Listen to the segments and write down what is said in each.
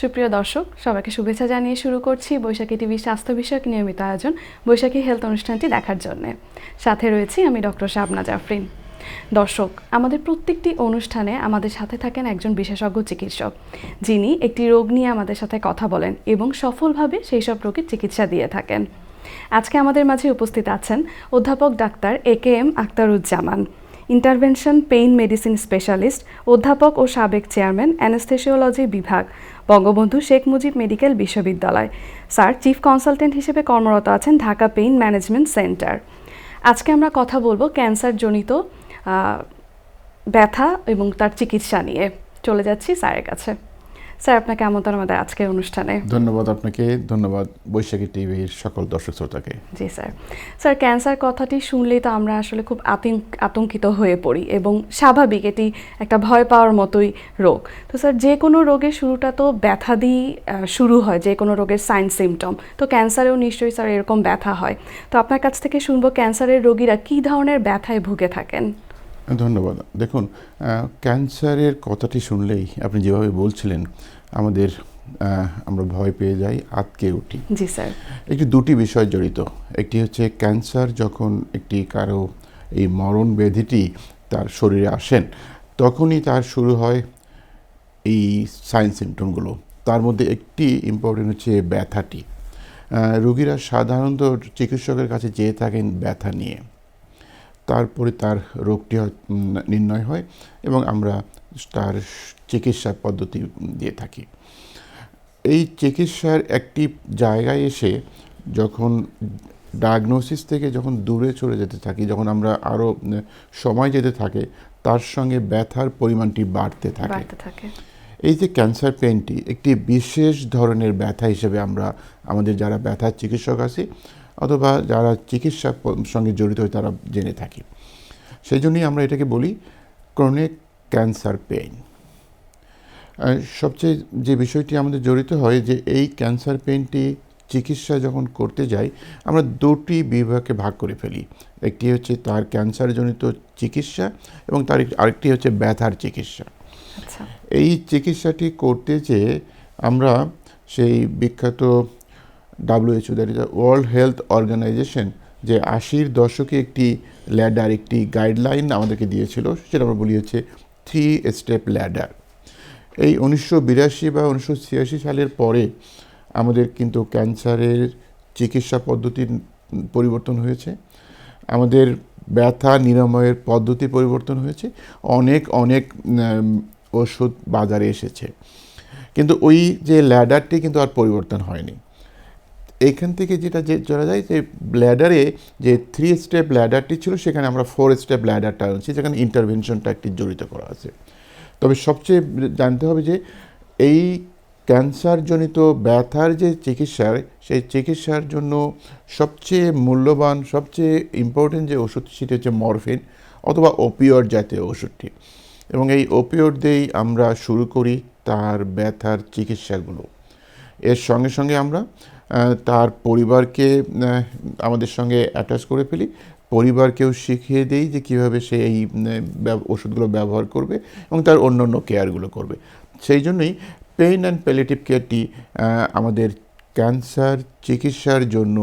সুপ্রিয় দর্শক, সবাইকে শুভেচ্ছা জানিয়ে শুরু করছি বৈশাখী টিভি স্বাস্থ্য বিষয়ক নিয়মিত আয়োজন বৈশাখী হেলথ অনুষ্ঠানটি দেখার জন্য। সাথে রয়েছি আমি ডক্টর শাবনা জাফরিন। দর্শক, আমাদের প্রত্যেকটি অনুষ্ঠানে আমাদের সাথে থাকেন একজন বিশেষজ্ঞ চিকিৎসক, যিনি একটি রোগ নিয়ে আমাদের সাথে কথা বলেন এবং সফলভাবে সেই সব রোগের চিকিৎসা দিয়ে থাকেন। আজকে আমাদের মাঝে উপস্থিত আছেন অধ্যাপক doctor A K M Aktaruzzaman intervention pain medicine specialist, অধ্যাপক ও সাবেক চেয়ারম্যান অ্যানেস্থেসিওলজি বিভাগ, বঙ্গবন্ধু শেখ মুজিব মেডিকেল বিশ্ববিদ্যালয়। স্যার, চিফ কনসালটেন্ট হিসেবে কর্মরত আছেন ঢাকা পেইন ম্যানেজমেন্ট সেন্টার। আজকে আমরা কথা বলব ক্যান্সারজনিত ব্যথা এবং তার চিকিৎসা নিয়ে। চলে যাচ্ছি স্যারের কাছে। স্যার আপনাকে আমন্ত্রণ আমাদের আজকের অনুষ্ঠানে। ধন্যবাদ আপনাকে ধন্যবাদ বৈশাখী টিভির সকল দর্শক শ্রোতাকে। জি স্যার। স্যার ক্যান্সার কথাটি শুনলেই তো আমরা আসলে খুব আতঙ্ক আতঙ্কিত হয়ে পড়ি এবং স্বাভাবিক এটি একটা ভয় পাওয়ার মতোই রোগ। তো স্যার যে কোনো রোগের শুরুটা তো ব্যথা দিয়েই শুরু হয় যে কোনো রোগের সাইন সিমটম তো ক্যান্সারেও নিশ্চয়ই স্যার এরকম ব্যথা হয়। তো আপনার কাছ থেকে শুনব ক্যান্সারের রোগীরা কী ধরনের ব্যথায় ভুগে থাকেন? ধন্যবাদ। দেখুন ক্যান্সারের কথাটি শুনলেই আপনি যেভাবে বলছিলেন আমাদের আমরা ভয় পেয়ে যাই আতকে উঠি। জি স্যার। একটি দুটি বিষয় জড়িত। একটি হচ্ছে ক্যান্সার যখন একটি কারও এই মরণ ব্যাধিটি তার শরীরে আসেন তখনই তার শুরু হয় এই সাইন সিমটমগুলো। তার মধ্যে একটি ইম্পর্টেন্ট হচ্ছে ব্যথাটি। রোগীরা সাধারণত চিকিৎসকের কাছে যেয়ে থাকেন ব্যথা নিয়ে। তারপরে তার রোগটি হয়- নির্ণয় হয় এবং আমরা তার চিকিৎসা পদ্ধতি দিয়ে থাকি। এই চিকিৎসার একটি জায়গায় এসে যখন ডায়াগনোসিস থেকে যখন দূরে চলে যেতে থাকি যখন আমরা আরও সময় যেতে থাকে তার সঙ্গে ব্যথার পরিমাণটি বাড়তে থাকে। এই যে ক্যান্সার পেইনটি একটি বিশেষ ধরনের ব্যথা হিসেবে আমরা আমাদের যারা ব্যথার চিকিৎসক আছি অথবা যারা চিকিৎসা সঙ্গে জড়িত হয় তারা জেনে থাকি। সেই জন্যই আমরা এটাকে বলি ক্রনিক ক্যান্সার পেইন সবচেয়ে যে বিষয়টি আমাদের জড়িত হয় যে এই ক্যান্সার পেইনটি চিকিৎসা যখন করতে যাই আমরা দুটি বিভাগে ভাগ করে ফেলি। একটি হচ্ছে তার ক্যান্সারজনিত চিকিৎসা এবং তার আরেকটি হচ্ছে ব্যথার চিকিৎসা। আচ্ছা। এই চিকিৎসাটি করতে যেয়ে আমরা সেই বিখ্যাত WHO that is World Health Organization যে আশির দশকে একটি ল্যাডার একটি গাইডলাইন আমাদেরকে দিয়েছিল, সেটা আমরা বলি হচ্ছে থ্রি স্টেপ ল্যাডার এই উনিশশো বিরাশি বা উনিশশো ছিয়াশি সালের পরে আমাদের কিন্তু ক্যান্সারের চিকিৎসা পদ্ধতির পরিবর্তন হয়েছে, আমাদের ব্যথা নিরাময়ের পদ্ধতি পরিবর্তন হয়েছে, অনেক অনেক ওষুধ বাজারে এসেছে। কিন্তু ওই যে ল্যাডারটি কিন্তু আর পরিবর্তন হয়নি। এখান থেকে যেটা যে জানা যায় যে ব্ল্যাডারে যে থ্রি স্টেপ ল্যাডারটি ছিল, সেখানে আমরা ফোর স্টেপ ল্যাডারটা আনছি, যেখানে ইন্টারভেনশনটা একটি জড়িত করা আছে। তবে সবচেয়ে জানতে হবে যে এই ক্যান্সারজনিত ব্যথার যে চিকিৎসার, সেই চিকিৎসার জন্য সবচেয়ে মূল্যবান, সবচেয়ে ইম্পর্টেন্ট যে ওষুধ সেটি হচ্ছে মরফিন অথবা ওপিওর জাতীয় ওষুধটি। এবং এই ওপিওড দিয়েই আমরা শুরু করি তার ব্যথার চিকিৎসাগুলো। এর সঙ্গে সঙ্গে আমরা তার পরিবারকে আমাদের সঙ্গে অ্যাটাচ করে ফেলি। পরিবারকেও শিখিয়ে দেই যে কীভাবে সে এই ওষুধগুলো ব্যবহার করবে এবং তার অন্য অন্য কেয়ারগুলো করবে। সেই জন্যই পেইন অ্যান্ড প্যালেটিভ কেয়ারটি আমাদের ক্যান্সার চিকিৎসার জন্য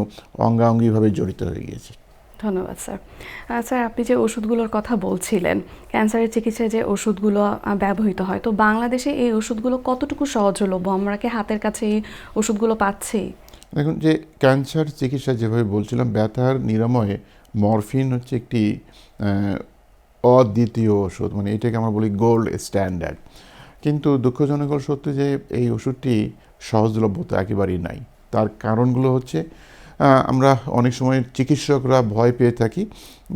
অঙ্গাঙ্গিভাবে জড়িত হয়ে গিয়েছে। ধন্যবাদ স্যার স্যার আপনি যে ওষুধগুলোর কথা বলছিলেন ক্যান্সারের চিকিৎসায় যে ওষুধগুলো ব্যবহৃত হয়, তো বাংলাদেশে এই ওষুধগুলো কতটুকু সহজলভ্য? আমরা কি হাতের কাছে এই ওষুধগুলো পাচ্ছি? দেখুন যে ক্যান্সার চিকিৎসা যেভাবে বলছিলাম, ব্যথার নিরাময়ে মরফিন হচ্ছে একটি অদ্বিতীয় ওষুধ মানে এটাকে আমরা বলি গোল্ড স্ট্যান্ডার্ড কিন্তু দুঃখজনক সত্যি যে এই ওষুধটি সহজলভ্যতা একেবারেই নাই। তার কারণগুলো হচ্ছে আমরা অনেক সময় চিকিৎসকরা ভয় পেয়ে থাকি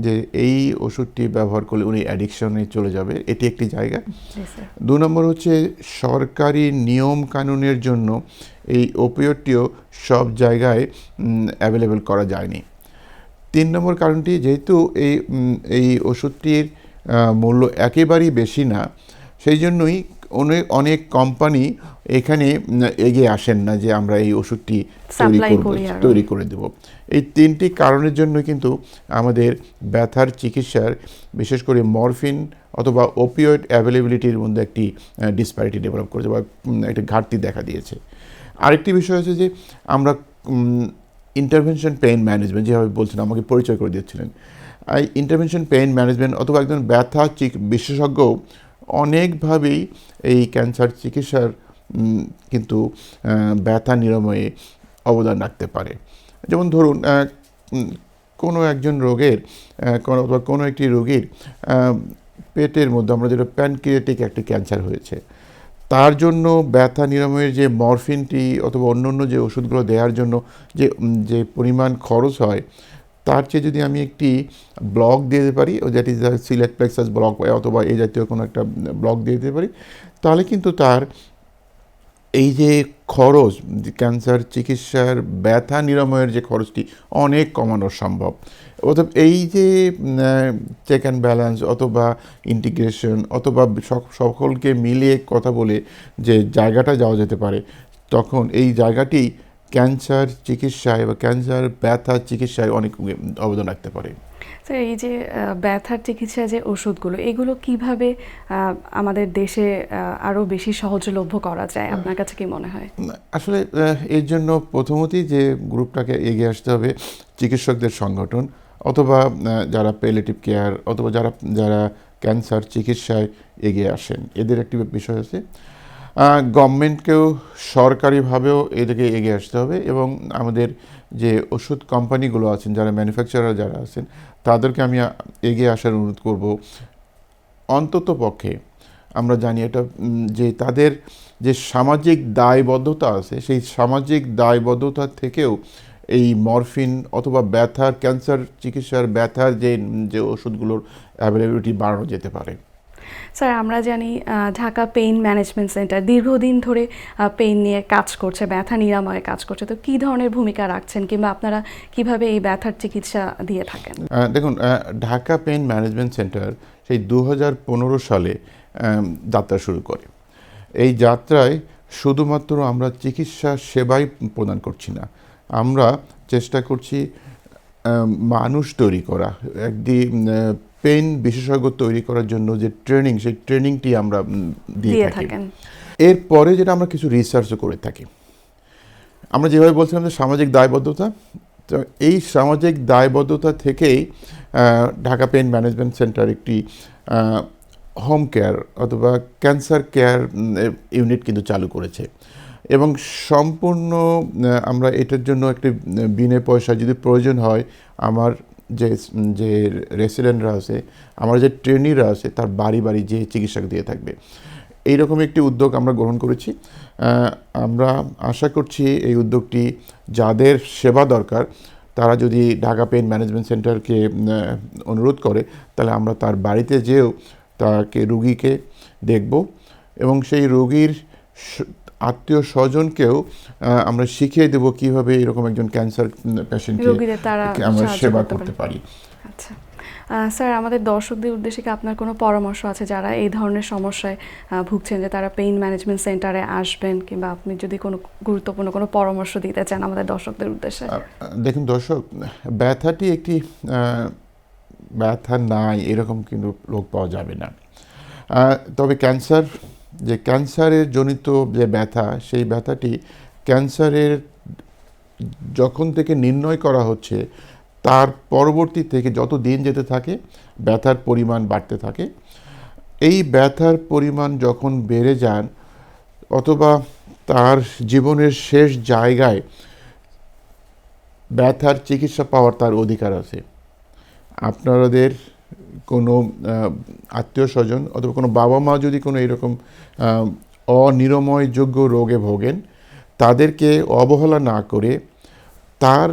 যে এই ওষুধটি ব্যবহার করলে উনি অ্যাডিকশনে চলে যাবে। এটি একটি জায়গা। দু নম্বর হচ্ছে সরকারি নিয়ম কানুনের জন্য এই ওপিওডটিও সব জায়গায় অ্যাভেলেবেল করা যায়নি। তিন নম্বর কারণটি যেহেতু এই এই ওষুধটির মূল্য একেবারেই বেশি না সেই জন্যই অনেক অনেক কোম্পানি এখানে এগিয়ে আসেন না যে আমরা এই ওষুধটি তৈরি করব তৈরি করে দেব। এই তিনটি কারণের জন্য কিন্তু আমাদের ব্যথার চিকিৎসার বিশেষ করে মরফিন অথবা ওপিওয়েড অ্যাভেলেবিলিটির মধ্যে একটি ডিসপ্যারিটি ডেভেলপ করেছে বা একটি ঘাটতি দেখা দিয়েছে। আরেকটি বিষয় হচ্ছে যে আমরা ইন্টারভেনশন পেইন ম্যানেজমেন্ট যেভাবে বলছেন আমাকে পরিচয় করে দিয়েছিলেন। এই ইন্টারভেনশন পেইন ম্যানেজমেন্ট অথবা একজন ব্যথা চিক- বিশেষজ্ঞ অনেকভাবেই এই ক্যান্সার চিকিৎসার কিন্তু ব্যথা নিরাময়ে অবদান রাখতে পারে। যেমন ধরুন কোনো একজন রোগের অথবা কোনো একটি রোগীর পেটের মধ্যে আমরা যেটা প্যানক্রিয়েটিক একটি ক্যান্সার হয়েছে, তার জন্য ব্যথা নিরাময়ের যে মরফিনটি অথবা অন্য অন্য যে ওষুধগুলো দেওয়ার জন্য যে যে পরিমাণ খরচ হয় তার চেয়ে যদি আমি একটি ব্লক দিয়ে দিতে পারি that is the celiac plexus block অথবা এই জাতীয় কোনো একটা ব্লক দিয়ে দিতে পারি, তাহলে কিন্তু তার এই যে খরচ ক্যান্সার চিকিৎসার ব্যথা নিরাময়ের যে খরচটি অনেক কমানো সম্ভব। অথবা এই যে চেক অ্যান্ড ব্যালেন্স অথবা ইন্টিগ্রেশন অথবা সক- সকলকে মিলিয়ে কথা বলে যে জায়গাটা যাওয়া যেতে পারে, তখন এই জায়গাটি ক্যান্সার চিকিৎসায় বা ক্যান্সার ব্যথা চিকিৎসায় অনেক অবদান রাখতে পারে। স্যার এই যে ব্যথার চিকিৎসা যে ওষুধগুলো এগুলো কীভাবে আমাদের দেশে আরও বেশি সহজলভ্য করা যায়? আপনার কাছে কি মনে হয়? আসলে এর জন্য প্রথমতই যে গ্রুপটাকে এগিয়ে আসতে হবে চিকিৎসকদের সংগঠন অথবা যারা পেলেটিভ কেয়ার অথবা যারা যারা ক্যান্সার চিকিৎসায় এগিয়ে আসেন। এদের একটি বিষয় আছে গভর্নমেন্টকেও সরকারিভাবেও এদিকে এগিয়ে আসতে হবে এবং আমাদের যে ওষুধ কোম্পানিগুলো আছেন, যারা ম্যানুফ্যাকচারার যারা আছেন, তাদেরকে আমি এগিয়ে আসার অনুরোধ করব। অন্তত পক্ষে আমরা জানি এটা যে তাদের যে সামাজিক দায়বদ্ধতা আছে, সেই সামাজিক দায়বদ্ধতা থেকেও এই মরফিন অথবা ব্যথার, ক্যান্সার চিকিৎসার ব্যথার যে যে ওষুধগুলোর অ্যাভেলেবিলিটি বাড়ানো যেতে পারে। স্যার আমরা জানি ঢাকা পেইন ম্যানেজমেন্ট সেন্টার দীর্ঘদিন ধরে পেইন নিয়ে কাজ করছে, ব্যথা নিরাময়ে কাজ করছে। তো কী ধরনের ভূমিকা রাখছেন কিংবা আপনারা কীভাবে এই ব্যথার চিকিৎসা দিয়ে থাকেন? দেখুন ঢাকা পেইন ম্যানেজমেন্ট সেন্টার সেই দু হাজার পনেরো সালে যাত্রা শুরু করে। এই যাত্রায় শুধুমাত্র আমরা চিকিৎসা সেবাই প্রদান করছি না, আমরা চেষ্টা করছি মানুষ তৈরি করা, একদিন পেইন বিশেষজ্ঞ তৈরি করার জন্য যে ট্রেনিং সেই ট্রেনিংটি আমরা দিয়ে থাকি। এরপরে যেটা আমরা কিছু রিসার্চও করে থাকি। আমরা যেভাবে বলছিলাম যে সামাজিক দায়বদ্ধতা তো এই সামাজিক দায়বদ্ধতা থেকেই ঢাকা পেইন ম্যানেজমেন্ট সেন্টার একটি হোম কেয়ার অথবা ক্যান্সার কেয়ার ইউনিট কিন্তু চালু করেছে। এবং সম্পূর্ণ আমরা এটার জন্য একটি বিনে পয়সা যদি প্রয়োজন হয় আমার যে যে রেসিডেন্টরা আছে, আমার যে ট্রেনিরা আছে, তার বাড়ি বাড়ি যে চিকিৎসক দিয়ে থাকবে। এইরকম একটি উদ্যোগ আমরা গ্রহণ করেছি। আমরা আশা করছি এই উদ্যোগটি যাদের সেবা দরকার, তারা যদি ঢাকা পেন ম্যানেজমেন্ট সেন্টারকে অনুরোধ করে, তাহলে আমরা তার বাড়িতে যেও তাকে রুগীকে দেখব এবং সেই রোগীর আত্মীয় স্বজনকেও আমরা শিখিয়ে দেব কীভাবে এরকম একজন ক্যান্সার পেশেন্টকে আমরা সেবা করতে পারি। আচ্ছা। স্যার আমাদের দর্শকদের উদ্দেশ্যে কি আপনার কোনো পরামর্শ আছে? যারা এই ধরনের সমস্যায় ভুগছেন যে তারা পেইন ম্যানেজমেন্ট সেন্টারে আসবেন কিংবা আপনি যদি কোনো গুরুত্বপূর্ণ কোনো পরামর্শ দিতে চান আমাদের দর্শকদের উদ্দেশ্যে? দেখুন দর্শক ব্যথাটি একটি ব্যথা নাই এরকম কিন্তু লোক পাওয়া যাবে না। তবে ক্যান্সার যে ক্যান্সারের জনিত যে ব্যথা, সেই ব্যথাটি ক্যান্সারের যখন থেকে নির্ণয় করা হচ্ছে, তার পরবর্তী থেকে যত দিন যেতে থাকে, ব্যথার পরিমাণ বাড়তে থাকে। এই ব্যথার পরিমাণ যখন বেড়ে যান, অথবা তার জীবনের শেষ জায়গায় ব্যথার চিকিৎসা পাওয়ার তার অধিকার আছে। আপনাদের কোনো আত্মীয় স্বজন অথবা কোনো বাবা মা যদি কোনো এরকম অনিরময়যোগ্য রোগে ভোগেন, তাদেরকে অবহেলা না করে তার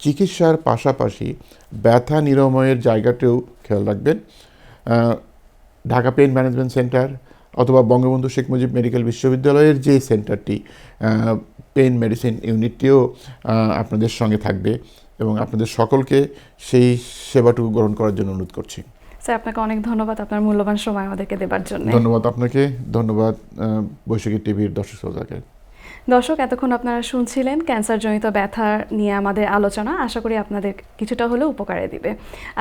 চিকিৎসার পাশাপাশি ব্যথা নিরাময়ের জায়গাতেও খেয়াল রাখবেন। ঢাকা পেইন ম্যানেজমেন্ট সেন্টার অথবা বঙ্গবন্ধু শেখ মুজিব মেডিকেল বিশ্ববিদ্যালয়ের যে সেন্টারটি পেইন মেডিসিন ইউনিটটিও আপনাদের সঙ্গে থাকবে। এবং আপনাদের সকলকে সেই সেবাটুকু গ্রহণ করার জন্য অনুরোধ করছি। স্যার আপনাকে অনেক ধন্যবাদ আপনার মূল্যবান সময় আমাদেরকে দেবার জন্য। ধন্যবাদ আপনাকে ধন্যবাদ বৈশাখী টিভির দর্শক শ্রোতাকে। দর্শক এতক্ষণ আপনারা শুনছিলেন ক্যান্সারজনিত ব্যথা নিয়ে আমাদের আলোচনা। আশা করি আপনাদের কিছুটা হলেও উপকারে দিবে।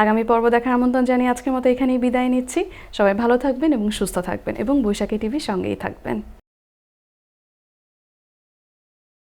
আগামী পর্ব দেখার আমন্ত্রণ জানিয়ে আজকের মতো এখানেই বিদায় নিচ্ছি। সবাই ভালো থাকবেন এবং সুস্থ থাকবেন এবং বৈশাখী টিভির সঙ্গেই থাকবেন।